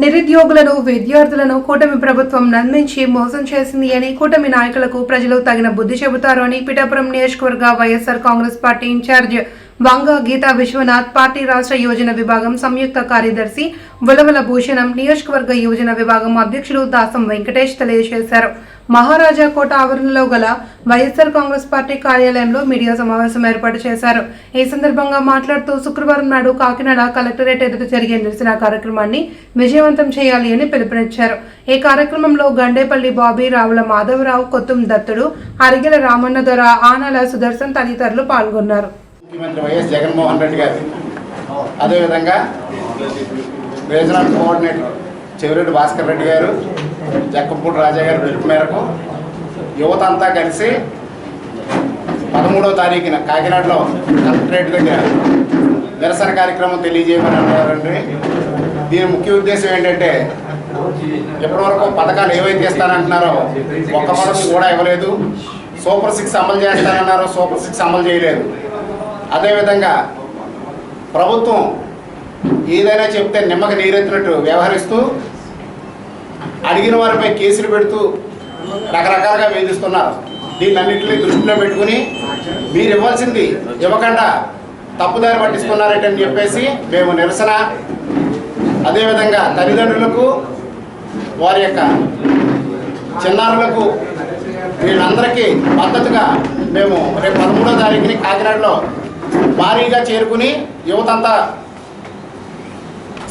నిరుద్యోగులను విద్యార్థులను కూటమి ప్రభుత్వం నమ్మించి మోసం చేసింది అని కూటమి నాయకులకు ప్రజలు తగిన బుద్ధి చెబుతారు అని పిఠాపురం నియోజకవర్గ YSR Congress party in-charge Vanga Geetha Viswanath party రాష్ట్ర యోజన విభాగం సంయుక్త కార్యదర్శి ఉలవల భూషణం నియోజకవర్గ యోజన విభాగం అధ్యక్షులు దాసం వెంకటేష్ తెలియజేశారు. మహారాజా కోట ఆవరణలో గల వైఎస్ఆర్ కాంగ్రెస్ పార్టీ కార్యాలయంలో మీడియా సమావేశం ఏర్పాటు చేశారు. ఈ సందర్భంగా మాట్లాడుతూ శుక్రవారం నాడు కాకినాడ కలెక్టరేట్ ఎదుట జరిగే నిరసన కార్యక్రమాన్ని విజయవంతం చేయాలి అని పిలుపునిచ్చారు. ఈ కార్యక్రమంలో గండేపల్లి బాబీ రావుల మాధవరావు కొత్తుం దత్తుడు అరిగెల రామన్న దొర ఆనాల సుదర్శన్ తదితరులు పాల్గొన్నారు. ముఖ్యమంత్రి వైఎస్ జగన్మోహన్ రెడ్డి గారు. అదేవిధంగా రీజనల్ కోఆర్డినేటర్ చెవిరెడ్డి భాస్కర్ రెడ్డి గారు జక్కపూడి రాజా గారి పిలుపు మేరకు యువత అంతా కలిసి పదమూడవ తారీఖున కాకినాడలో కలెక్టరేట్ దగ్గర నిరసన కార్యక్రమం తెలియజేయమని అన్నారండి. దీని ముఖ్య ఉద్దేశం ఏంటంటే ఇప్పటివరకు పథకాలు ఏవైతే ఇస్తానంటున్నారో ఒక్క పథకం కూడా ఇవ్వలేదు. సూపర్ సిక్స్ అమలు చేస్తానన్నారో సూపర్ సిక్స్ అమలు చేయలేదు. అదేవిధంగా ప్రభుత్వం ఏదైనా చెప్తే నిమ్మకి నీరెత్తినట్టు వ్యవహరిస్తూ అడిగిన వారిపై కేసులు పెడుతూ రకరకాలుగా వేధిస్తున్నారు. దీన్ని అన్నింటినీ దృష్టిలో పెట్టుకుని మీరు ఇవ్వాల్సింది ఇవ్వకుండా తప్పుదారి పట్టిస్తున్నారని చెప్పేసి మేము నిరసన. అదేవిధంగా తల్లిదండ్రులకు వారి యొక్క చిన్నారులకు వీళ్ళందరికీ మద్దతుగా మేము రేపు పదమూడో తారీఖుని కాకినాడలో భారీగా చేరుకుని యువతంతా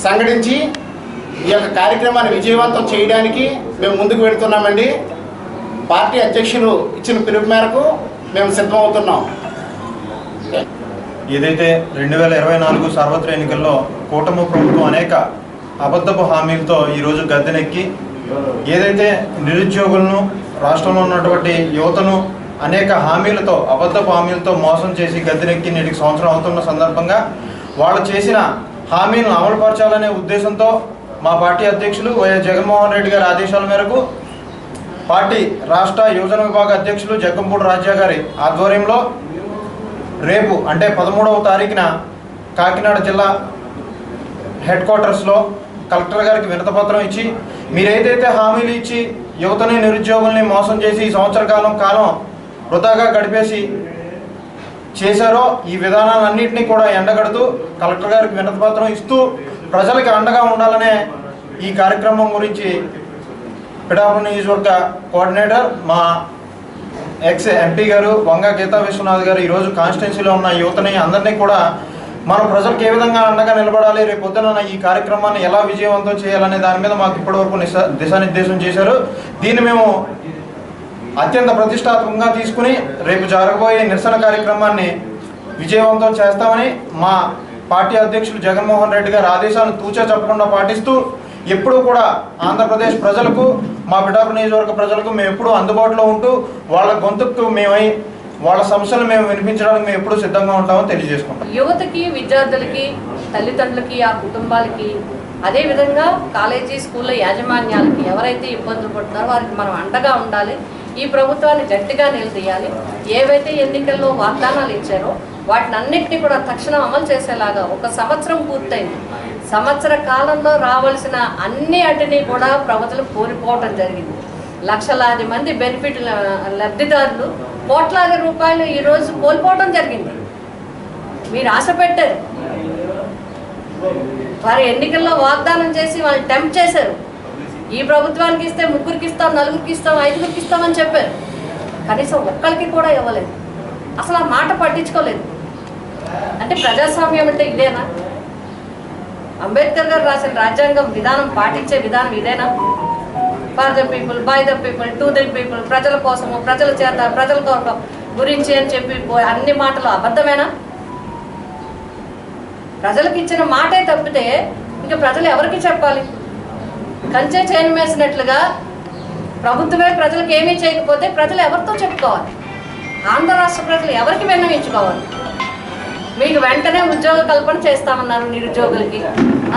సంఘటించి ఈ యొక్క కార్యక్రమాన్ని విజయవంతం చేయడానికి మేము ముందుకు వెళుతున్నామండి. పార్టీ అధ్యక్షులు ఇచ్చిన పిలుపు మేరకు మేము సిద్ధమవుతున్నాం. ఏదైతే రెండు వేల ఇరవై నాలుగు సార్వత్రిక ఎన్నికల్లో కూటమి ప్రభుత్వం అనేక అబద్ధపు హామీలతో ఈరోజు గద్దెనెక్కి ఏదైతే నిరుద్యోగులను రాష్ట్రంలో ఉన్నటువంటి యువతను అనేక హామీలతో అబద్ధపు హామీలతో మోసం చేసి గద్దెనెక్కి నేటికి సంవత్సరం అవుతున్న సందర్భంగా వాళ్ళు చేసిన హామీలను అమలుపరచాలనే ఉద్దేశంతో మా పార్టీ అధ్యక్షులు వైఎస్ జగన్మోహన్ రెడ్డి గారి ఆదేశాల మేరకు పార్టీ రాష్ట్ర యువజన విభాగ అధ్యక్షులు జగ్గంపూడి రాజ్యా గారి ఆధ్వర్యంలో రేపు అంటే పదమూడవ తారీఖున కాకినాడ జిల్లా హెడ్ క్వార్టర్స్లో కలెక్టర్ గారికి వినతపత్రం ఇచ్చి మీరేదైతే హామీలు ఇచ్చి యువతని నిరుద్యోగుల్ని మోసం చేసి ఈ సంవత్సర కాలం కాలం వృధాగా గడిపేసి చేశారో ఈ విధానాలన్నింటినీ కూడా ఎండగడుతూ కలెక్టర్ గారికి వినతపత్రం ఇస్తూ ప్రజలకి అండగా ఉండాలనే ఈ కార్యక్రమం గురించి పిఠాపురం నియోజకవర్గ కోఆర్డినేటర్ మా ఎక్స్ ఎంపీ గారు వంగ గీతా విశ్వనాథ్ గారు ఈరోజు కాన్స్టిట్యున్సీలో ఉన్న యువతని అందరినీ కూడా మన ప్రజలకు ఏ విధంగా అండగా నిలబడాలి రేపు ఈ కార్యక్రమాన్ని ఎలా విజయవంతం చేయాలనే దాని మీద మాకు ఇప్పటివరకు దిశానిర్దేశం చేశారు. దీన్ని మేము అత్యంత ప్రతిష్టాత్మకంగా తీసుకుని రేపు జరగబోయే నిరసన కార్యక్రమాన్ని విజయవంతం చేస్తామని మా పార్టీ అధ్యక్షులు జగన్మోహన్ రెడ్డి గారు ఆదేశాలను తూచా చెప్పకుండా పాటిస్తూ ఎప్పుడూ కూడా ఆంధ్రప్రదేశ్ ప్రజలకు మా పిఠాపురం నియోజకవర్గ ప్రజలకు మేము ఎప్పుడూ అందుబాటులో ఉంటూ వాళ్ళ గొంతుకు మేమై వాళ్ళ సమస్యలు మేము వినిపించడానికి మేము ఎప్పుడూ సిద్ధంగా ఉంటామని తెలియజేసుకుంటాం. యువతకి విద్యార్థులకి తల్లిదండ్రులకి ఆ కుటుంబాలకి అదేవిధంగా కాలేజీ స్కూళ్ళ యాజమాన్యాలకి ఎవరైతే ఇబ్బందులు పడుతున్నారో వారికి మనం అండగా ఉండాలి. ఈ ప్రభుత్వాన్ని గట్టిగా నిలదీయాలి. ఏవైతే ఎన్నికల్లో వాగ్దానాలు ఇచ్చారో వాటిని అన్నింటినీ కూడా తక్షణం అమలు చేసేలాగా ఒక సంవత్సరం పూర్తయింది. సంవత్సర కాలంలో రావాల్సిన అన్ని అటిని కూడా ప్రజలు కోల్పోవటం జరిగింది. లక్షలాది మంది బెనిఫిట్ లబ్ధిదారులు కోట్లాది రూపాయలు ఈరోజు కోల్పోవడం జరిగింది. మీరు ఆశ పెట్టారు. వారి ఎన్నికల్లో వాగ్దానం చేసి వాళ్ళు టెంప్ట్ చేశారు. ఈ ప్రభుత్వానికి ఇస్తే ముగ్గురికి ఇస్తాం నలుగురికి ఇస్తాం ఐదుగురికి ఇస్తామని చెప్పారు. కనీసం ఒక్కరికి కూడా ఇవ్వలేదు. అసలు ఆ మాట పట్టించుకోలేదు. అంటే ప్రజాస్వామ్యం అంటే ఇదేనా? అంబేద్కర్ గారు రాసిన రాజ్యాంగం విధానం పాటించే విధానం ఇదేనా? For the people by the people to the people ప్రజల కోసము ప్రజల చేత ప్రజల కోసం గురించి అని చెప్పి అన్ని మాటలు అబద్ధమేనా? ప్రజలకు ఇచ్చిన మాటే తప్పితే ఇంకా ప్రజలు ఎవరికి చెప్పాలి? కంచె చేయను వేసినట్లుగా ప్రభుత్వమే ప్రజలకు ఏమీ చేయకపోతే ప్రజలు ఎవరితో చెప్పుకోవాలి? ఆంధ్ర రాష్ట్ర ప్రజలు ఎవరికి విన్నవించుకోవాలి మీకు వెంటనే ఉద్యోగ కల్పన చేస్తామన్నారు నిరుద్యోగులకి.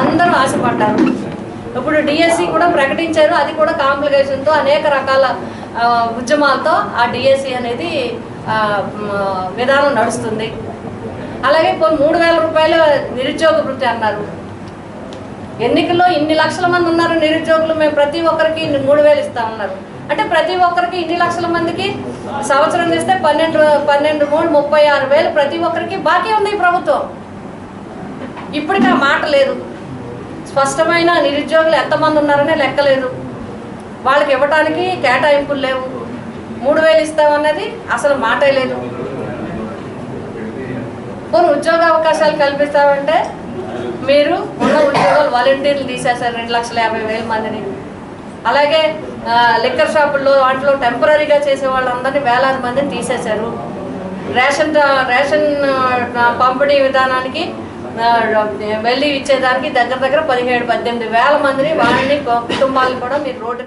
అందరూ ఆశపడ్డారు. ఇప్పుడు డిఎస్సి కూడా ప్రకటించారు. అది కూడా కాంప్లికేషన్తో అనేక రకాల ఉద్యమాలతో ఆ డిఎస్సి అనేది విధానం నడుస్తుంది. అలాగే కొన్ని మూడు వేల రూపాయలు నిరుద్యోగ వృత్తి అన్నారు. ఎన్నికల్లో ఇన్ని లక్షల మంది ఉన్నారు నిరుద్యోగులు. మేము ప్రతి ఒక్కరికి ఇన్ని మూడు వేలు ఇస్తామన్నారు. అంటే ప్రతి ఒక్కరికి ఇన్ని లక్షల మందికి సంవత్సరం చేస్తే పన్నెండు పన్నెండు మూడు ముప్పై ఆరు వేలు ప్రతి ఒక్కరికి బాకీ ఉంది ఈ ప్రభుత్వం. ఇప్పటికి ఆ మాట లేదు. స్పష్టమైన నిరుద్యోగులు ఎంతమంది ఉన్నారనే లెక్కలేదు వాళ్ళకి ఇవ్వటానికి కేటాయింపులు లేవు. మూడు వేలు ఇస్తామన్నది అసలు మాటే లేదు. కొన్ని ఉద్యోగ అవకాశాలు కల్పిస్తామంటే మీరు ఉన్న ఉద్యోగాలు వాలంటీర్లు తీసేశారు రెండు లక్షల యాభై వేల మందిని. అలాగే లిక్కర్ షాపుల్లో వాటిలో టెంపరీగా చేసే వాళ్ళందరినీ వేలాది మందిని తీసేశారు. రేషన్ రేషన్ పంపిణీ విధానానికి వెళ్ళి ఇచ్చేదానికి దగ్గర దగ్గర పదిహేడు పద్దెనిమిది వేల మందిని వాళ్ళని కుటుంబాలను కూడా మీరు రోడ్డు